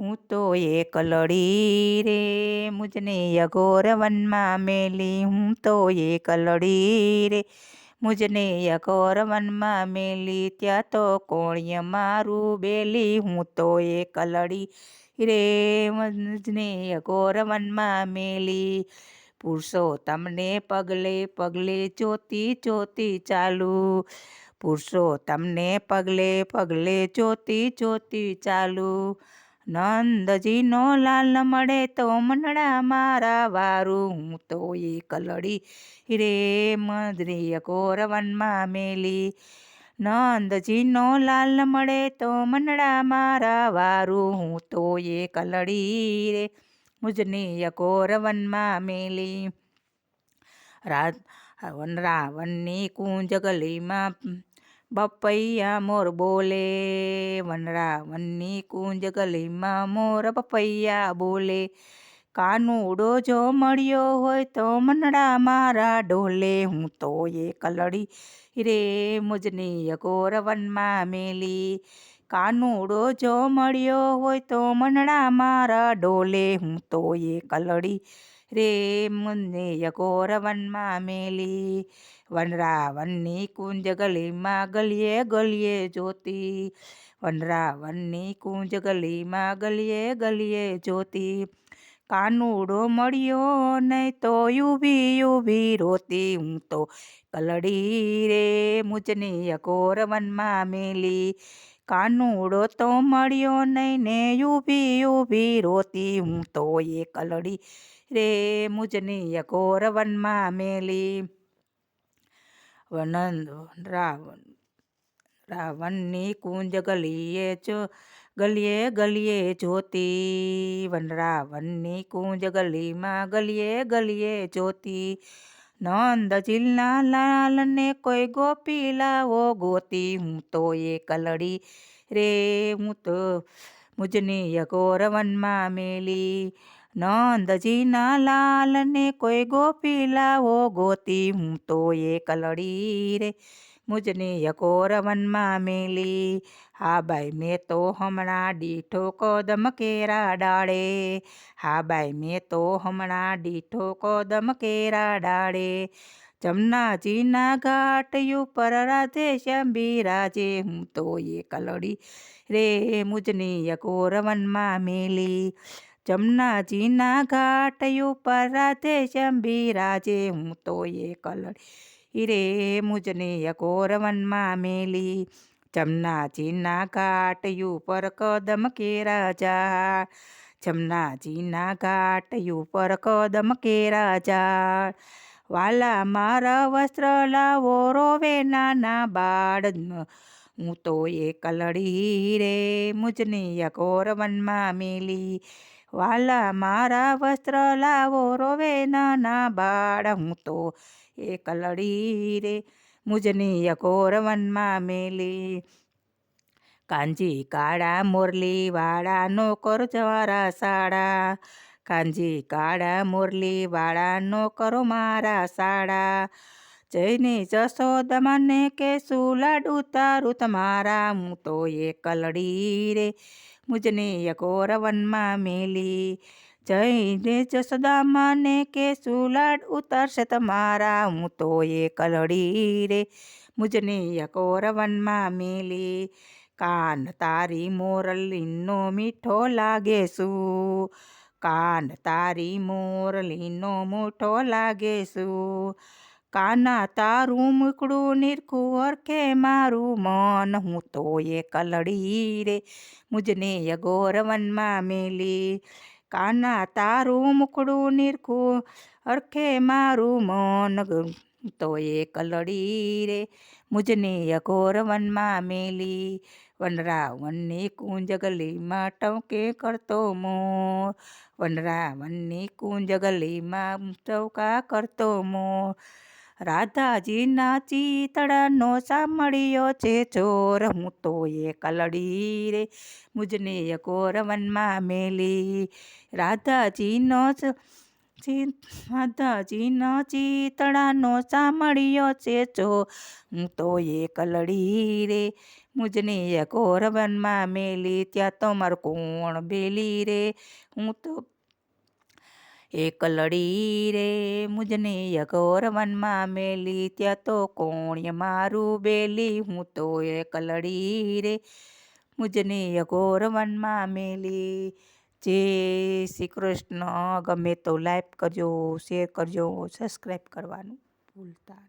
હું તો એક લડી રે મુજને અઘોર વનમાં મેલી હું તો એક લડી રે મુજને અઘોર વનમાં મેલી ત્યાં તો કોણિય મારું બેલી હું તો એક લડી રે મુજને અઘોર વનમાં મેલી પુરુષો તમને પગલે પગલે જોતી જોતી ચાલુ પુરુષો તમને પગલે પગલે જોતી જોતી ચાલુ નંદજીનો લાલ મળે તો મનડા મારા વારું. હું તો એક લડી રે મદ્રિય કોરવનમાં મેલી. નંદજીનો લાલ મળે તો મનડા મારા વારું. હું તો એક લડી રે મુજની કોરવનમાં મેલી. રાત રાવણની કુંજ ગલીમાં બપૈયા મોર બોલે વનરાવનની કુંજ ગલીમાં મોર બપૈયા બોલે, કાનુડો જો મળ્યો હોય તો મનડા મારા ડોલે હું તો એ કલડી રે મુજની અઘોર વનમાં મેલી, કાનુડો જો મળ્યો હોય તો મનડા મારા ડોલે હું તો એ લડી અઘોર વનમાં મેલી વનરાવનની કુંજ ગલીમાં ગલીએ ગલીએ જોતી વનરાવનની કુંજ ગલીમાં ગલીએ ગલીએ જોતી કાનુડો મળ્યો નહીં તો ઊભી ઊભી રોતી હું તો કલડી રે મુજની અકોર વનમાં મેલી કાનુડો તો મળ્યો નહીં ને ઊભી ઊભી રોતી હું તો એ કલડી રે મુજનીય અઘોર વનમાં મેલી વનંદ રાવણ રાવણની કુંજ ગલીએ જો ગલીએ ગલીએ જોતી વનરાવનની કુંજ ગલીમાં ગલીએ ગલીએ જોતી નંદજીલના લાલને કોઈ ગોપી લાવો ગોતી હું તો એ કલડી રે હું તો મુજની અઘોર વનમાં મેલી નંદજીના લાલને કોઈ ગોપી લાવો ગોતી હું તો એ કલડી રે. મુજની અઘોર વનમાં મેલી, હા બાઈ મેં તો હમણાં ડીઠો કદમ કેરા ડાળે. હા બાઈ મેં તો હમણાં ડીઠો કદમ કેરા ડાળે. જમનાજીના ઘાટ ઉપર રાધે શ્યામ બિરાજે હું તો એ કલડી રે. મુજની અઘોર વનમાં મેલી જમનાજીના ઘાટ ઉપર રાધે શ્યામ બિરાજે હું તો એ કલડી હિરે મુજને અઘોર વનમાં મેલી. જમનાજીના ઘાટ ઉપર કદમ કેરા જા જમનાજીના ઘાટ ઉપર કદમ કેરા જા વાલા મારા વસ્ત્ર લાવો રોવે નાના બાળ હું તો એ કલડી રે મુજને અઘોર વનમાં મેલી. વાલા મારા વસ્ત્ર લાવો રોવે નાના બાળ. હું તો એક લડી રે મુજની અઘોર વનમાં મેલી. કાંજી કાળા મોરલી વાળા નો કર જવારા સાડા કાંજી કાળા મોરલી વાળા નો કરો મારા સાડા જઈને જશોદમાને કે લાડુ તારું તમારા. હું તો એક લડી રે મુજને અઘોર વનમાં મેલી જઈને જસોદામાને કે સુલાડ ઉતરશે તમારા હું તો એ કલડી રે મુજને અકોર વનમાં મેલી કાન તારી મોરલીનો મીઠો લાગે શું કાન તારી મોરલીનો મીઠો લાગે શું કાના તારું મુકડું નિરખું અરખે મારું મન. હું તો એ કલડી રે, મુજને અઘોર વનમાં મેલી. કાના તારું મુખડું નિરખું અરખે મારું મન. તો એ કલડી રે, મુજને અઘોર વનમાં મેલી. વનરાવનની કુંજ ગલીમાં ટવકે કરતો મોર. વનરાવનની કુંજ ગલીમાં ટવકા કરતો મોર. રાધાજીના ચિતડાનો સાંભળ્યો છે ચોર. હું તો એ કલડી રે, મુજને કોરવનમાં વનમાં મેલી. રાધાજીનો રાધાજીનો ચિતડાનો સાંભળ્યો છે ચો હું તો એ કલડી રે, મુજને કોરવનમાં વનમાં મેલી. ત્યાં તો મારું કોણ બેલી રે? હું તો એકલડી રે મુજને અઘોર વનમાં મેલી, ત્યાં તો કોણ્ય મારું બેલી? હું તો એકલડી રે મુજને અઘોર વનમાં મેલી. જય શ્રી કૃષ્ણ ગમે તો લાઈક કરજો, શેર કરજો, સબસ્ક્રાઈબ કરવાનું ભૂલતા